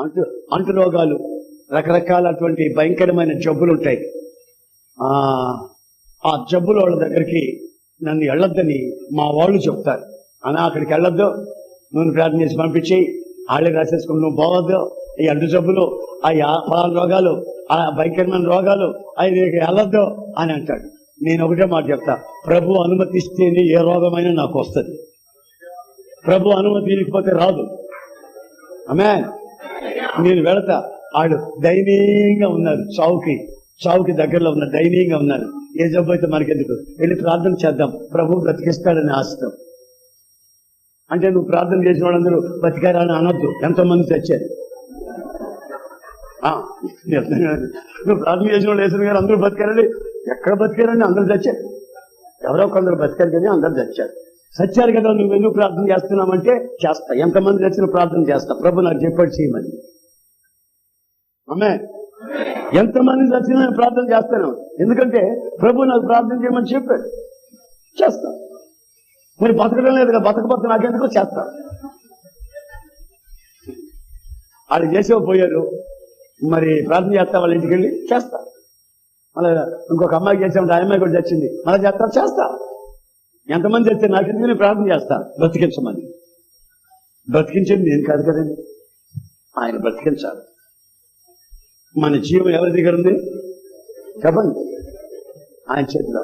అంటు అంటు రోగాలు రకరకాలటువంటి భయంకరమైన జబ్బులు ఉంటాయి ఆ జబ్బులు జబ్బుల వాళ్ళ దగ్గరికి నన్ను వెళ్ళొద్దని మా వాళ్ళు చెప్తారు. అన్నా అక్కడికి వెళ్ళొద్దు నువ్వు ప్రార్థన చేసి పంపించి వాళ్ళే రాసేసుకుని నువ్వు పోవద్దు. ఈ అంటు జబ్బులు ఆ యా- రోగాలు ఆ భయంకరమైన రోగాలు అవి నీకు వెళ్ళొద్దు అని అంటాడు. నేను ఒకటే మాట చెప్తా. ప్రభు అనుమతిస్తేనే ఏ రోగమైనా నాకు వస్తుంది. ప్రభు అనుమతి ఇవ్వకపోతే రాదు. ఆమె నేను వెళతా. వాళ్ళు దయనీయంగా ఉన్నారు చావుకి చావుకి దగ్గరలో ఉన్నారు దయనీయంగా ఉన్నారు ఏ జబ్బు అయితే మనకెందుకు? వెళ్ళి ప్రార్థన చేద్దాం. ప్రభు బ్రతికిస్తాడని ఆశతో. అంటే నువ్వు ప్రార్థన చేసిన వాళ్ళందరూ బతికారని అనొద్దు. ఎంతో మంది తెచ్చారు. ఆ, నువ్వు ప్రార్థన చేసిన వాళ్ళు వేసిన గారు అందరూ బతికారని ఎక్కడ బతికారని అందరూ చచ్చారు ఎవరో కొందరు బతికారు కానీ అందరూ చచ్చారు సచ్చారు కదా నువ్వు ఎందుకు ప్రార్థన చేస్తున్నావంటే చేస్తా. ఎంతమంది చచ్చిన ప్రార్థన చేస్తా. ప్రభు నాకు చెప్పాడు చేయమని. అమ్మే ఎంతమంది చచ్చినా నేను ప్రార్థన చేస్తాను? ఎందుకంటే ప్రభు నాకు ప్రార్థన చేయమని చెప్పాడు. చేస్తా. మరి బతకడం లేదు కదా బతకపోతే నాకెందుకో చేస్తా. వాళ్ళు చేసేపోయారు మరి ప్రార్థన చేస్తా వాళ్ళ ఇంటికి వెళ్ళి చేస్తా. మళ్ళీ ఇంకొక అమ్మాయికి చేసామంటే ఆ అమ్మాయి కూడా చచ్చింది. మళ్ళీ చేస్తా చేస్తా. ఎంతమంది చేస్తే నాకెందుకు నేను ప్రార్థన చేస్తా? బ్రతికించమని. బ్రతికించేది నేను కాదు కదండి. ఆయన బ్రతికించాలి. మన జీవం ఎవరి దగ్గర ఉంది చెప్పండి ఆయన చేతిలో